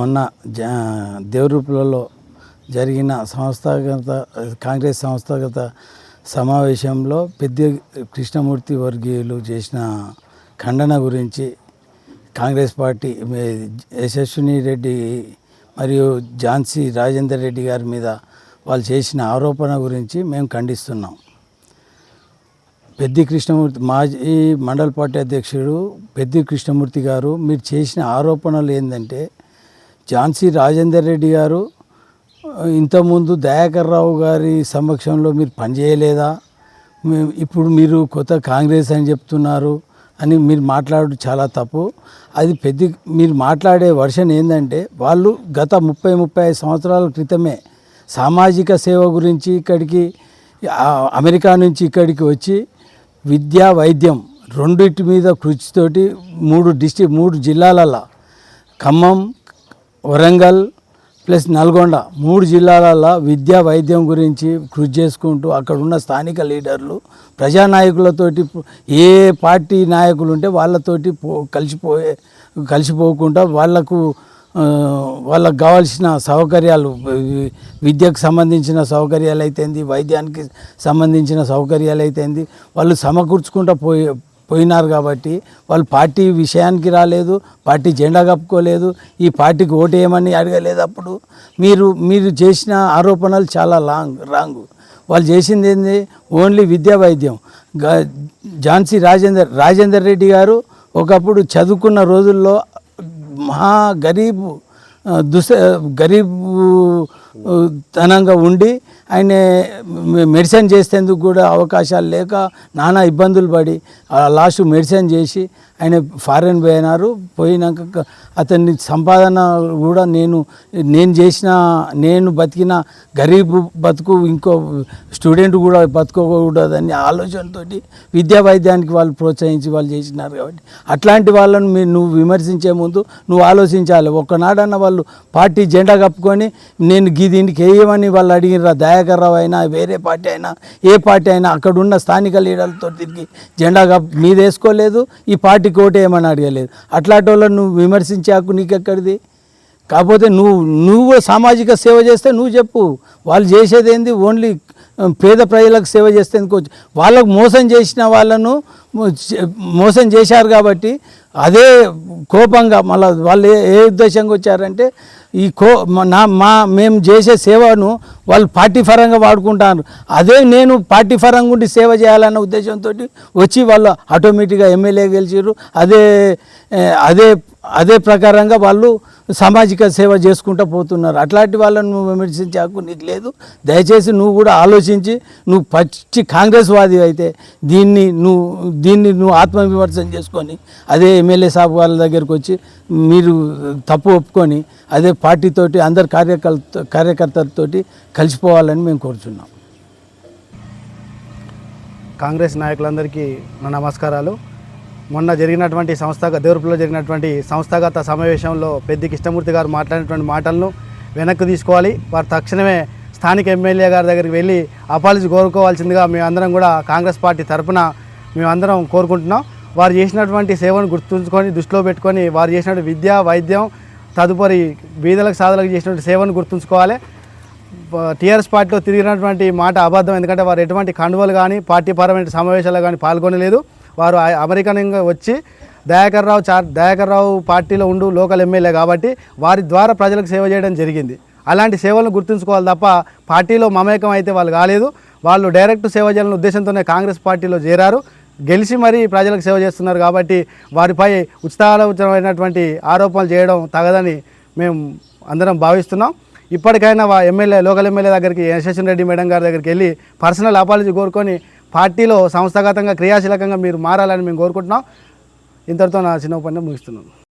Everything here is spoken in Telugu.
మొన్న జ దేవరూపులలో జరిగిన సంస్థాగత కాంగ్రెస్ సంస్థాగత సమావేశంలో పెద్ద కృష్ణమూర్తి వర్గీయులు చేసిన ఖండన గురించి కాంగ్రెస్ పార్టీ యశస్విని రెడ్డి మరియు ఝాన్సీ రాజేందర్ రెడ్డి గారి మీద వాళ్ళు చేసిన ఆరోపణ గురించి మేము ఖండిస్తున్నాం. పెద్ది కృష్ణమూర్తి మాజీ మండల పార్టీ అధ్యక్షుడు పెద్ది కృష్ణమూర్తి గారు మీరు చేసిన ఆరోపణలు ఏంటంటే ఝాన్సీ రాజేందర్ రెడ్డి గారు ఇంతకుముందు దయాకర్ రావు గారి సమక్షంలో మీరు పనిచేయలేదా? ఇప్పుడు మీరు కొత్త కాంగ్రెస్ అని చెప్తున్నారు అని మీరు మాట్లాడు చాలా తప్పు. అది పెద్ద మీరు మాట్లాడే వర్షన్ ఏంటంటే వాళ్ళు గత ముప్పై ముప్పై ఐదు సంవత్సరాల క్రితమే సామాజిక సేవ గురించి ఇక్కడికి అమెరికా నుంచి ఇక్కడికి వచ్చి విద్యా వైద్యం రెండింటి మీద కృషితోటి మూడు డిస్టిక్ మూడు జిల్లాలలో ఖమ్మం వరంగల్ ప్లస్ నల్గొండ మూడు జిల్లాలలో విద్యా వైద్యం గురించి కృషి చేసుకుంటూ అక్కడ ఉన్న స్థానిక లీడర్లు ప్రజానాయకులతోటి ఏ పార్టీ నాయకులు ఉంటే వాళ్ళతోటి పో కలిసిపోయే కలిసిపోకుండా వాళ్ళకు వాళ్ళకు కావాల్సిన సౌకర్యాలు విద్యకు సంబంధించిన సౌకర్యాలు అయితేంది వైద్యానికి సంబంధించిన సౌకర్యాలు అయితేంది వాళ్ళు సమకూర్చుకుంటూ పోయే పోయినారు కాబట్టి వాళ్ళు పార్టీ విషయానికి రాలేదు పార్టీ జెండా కప్పుకోలేదు ఈ పార్టీకి ఓటేయమని అడగలేదు అప్పుడు. మీరు మీరు చేసిన ఆరోపణలు చాలా లాంగ్ రాంగ్. వాళ్ళు చేసింది ఏంది? ఓన్లీ విద్యా వైద్యం. గా- ఝాన్సీ రాజేందర్ రాజేందర్ రెడ్డి గారు ఒకప్పుడు చదువుకున్న రోజుల్లో మహా గరీబ్ దుస్ దుస గరీబ్ తనంగా ఉండి ఆయన మెడిసిన్ చేసేందుకు కూడా అవకాశాలు లేక నానా ఇబ్బందులు పడి ఆ లాస్ట్ మెడిసిన్ చేసి ఆయన ఫారెన్ పోయినారు పోయినాక అతన్ని అతని సంపాదన కూడా నేను నేను చేసిన నేను బతికిన గరీబ్ బతుకు ఇంకో స్టూడెంట్ కూడా బతుకోకూడదని ఆలోచనతోటి విద్యా వైద్యానికి వాళ్ళు ప్రోత్సహించి వాళ్ళు చేసినారు కాబట్టి. అట్లాంటి వాళ్ళను మీరు నువ్వు విమర్శించే ముందు నువ్వు ఆలోచించాలి. ఒక్కనాడన్న వాళ్ళు పార్టీ జెండా కప్పుకొని నేను గీ దీనికి వేయమని వాళ్ళు అడిగినరా దయాకర్ రావు అయినా వేరే పార్టీ అయినా ఏ పార్టీ అయినా అక్కడున్న స్థానిక లీడర్లతో తిరిగి జెండా కప్పు మీదేసుకోలేదు ఈ పార్టీ పార్టీకి ఓటు ఏమని అడగలేదు. అట్లాంటి వాళ్ళని నువ్వు విమర్శించే హక్కు నీకెక్కడిది? కాకపోతే నువ్వు నువ్వు సామాజిక సేవ చేస్తే నువ్వు చెప్పు. వాళ్ళు చేసేది ఏంది? ఓన్లీ పేద ప్రజలకు సేవ చేస్తే ఎందుకు వాళ్ళకు మోసం చేసిన వాళ్ళను మోసం చేశారు కాబట్టి అదే కోపంగా మళ్ళీ వాళ్ళు ఏ ఉద్దేశంగా వచ్చారంటే ఈ కో నా మా మేము చేసే సేవను వాళ్ళు పార్టీ పరంగా వాడుకుంటారు. అదే నేను పార్టీ పరంగా ఉండి సేవ చేయాలన్న ఉద్దేశంతో వచ్చి వాళ్ళు ఆటోమేటిక్గా ఎమ్మెల్యే గెలిచారు అదే అదే అదే ప్రకారంగా వాళ్ళు సామాజిక సేవ చేసుకుంటూ పోతున్నారు. అట్లాంటి వాళ్ళని నువ్వు విమర్శించే హక్కు నీకు లేదు. దయచేసి నువ్వు కూడా ఆలోచించి నువ్వు పచ్చి కాంగ్రెస్ వాది అయితే దీన్ని నువ్వు దీన్ని నువ్వు ఆత్మవిమర్శన చేసుకొని అదే ఎమ్మెల్యే సాబ్ వాళ్ళ దగ్గరకు వచ్చి మీరు తప్పు ఒప్పుకొని అదే పార్టీతోటి అందరు కార్యకర్త కార్యకర్తలతోటి కలిసిపోవాలని మేము కోరుచున్నాం. కాంగ్రెస్ నాయకులందరికీ నా నమస్కారాలు. మొన్న జరిగినటువంటి సంస్థాగత దేవరపులో జరిగినటువంటి సంస్థాగత సమావేశంలో పెద్ది కృష్ణమూర్తి గారు మాట్లాడినటువంటి మాటలను వెనక్కి తీసుకోవాలి. వారు తక్షణమే స్థానిక ఎమ్మెల్యే గారి దగ్గరికి వెళ్ళి అపాలజీ కోరుకోవాల్సిందిగా మేమందరం కూడా కాంగ్రెస్ పార్టీ తరపున మేమందరం కోరుకుంటున్నాం. వారు చేసినటువంటి సేవను గుర్తుంచుకొని దృష్టిలో పెట్టుకొని వారు చేసినటువంటి విద్య వైద్యం తదుపరి బీదలకు సాధలకు చేసినటువంటి సేవను గుర్తుంచుకోవాలి. టీఆర్ఎస్ పార్టీలో తిరిగినటువంటి మాట అబద్ధం ఎందుకంటే వారు ఎటువంటి కండువలు కానీ పార్టీ పరమైన సమావేశాలు కానీ పాల్గొనలేదు. వారు ఆ- అమెరికన్గా వచ్చి దయాకర్ రావు చార్ దయాకర్ రావు పార్టీలో ఉండు లోకల్ ఎమ్మెల్యే కాబట్టి వారి ద్వారా ప్రజలకు సేవ చేయడం జరిగింది. అలాంటి సేవలను గుర్తుంచుకోవాలి తప్ప పార్టీలో మమేకం అయితే వాళ్ళు కాలేదు. వాళ్ళు డైరెక్ట్ సేవ చేయాలనే ఉద్దేశంతోనే కాంగ్రెస్ పార్టీలో చేరారు. గెలిచి మరీ ప్రజలకు సేవ చేస్తున్నారు కాబట్టి వారిపై ఉచితాలోచనమైనటువంటి ఆరోపణలు చేయడం తగదని మేము అందరం భావిస్తున్నాం. ఇప్పటికైనా వా ఎమ్మెల్యే లోకల్ ఎమ్మెల్యే దగ్గరికి యశస్వన్ రెడ్డి మేడం గారి దగ్గరికి వెళ్ళి పర్సనల్ అపాలజీ కోరుకొని పార్టీలో సంస్థాగతంగా క్రియాశీలకంగా మీరు మారాలని మేము కోరుకుంటున్నాం. ఇంతటితో నా చిన్న పని ముగిస్తున్నాను.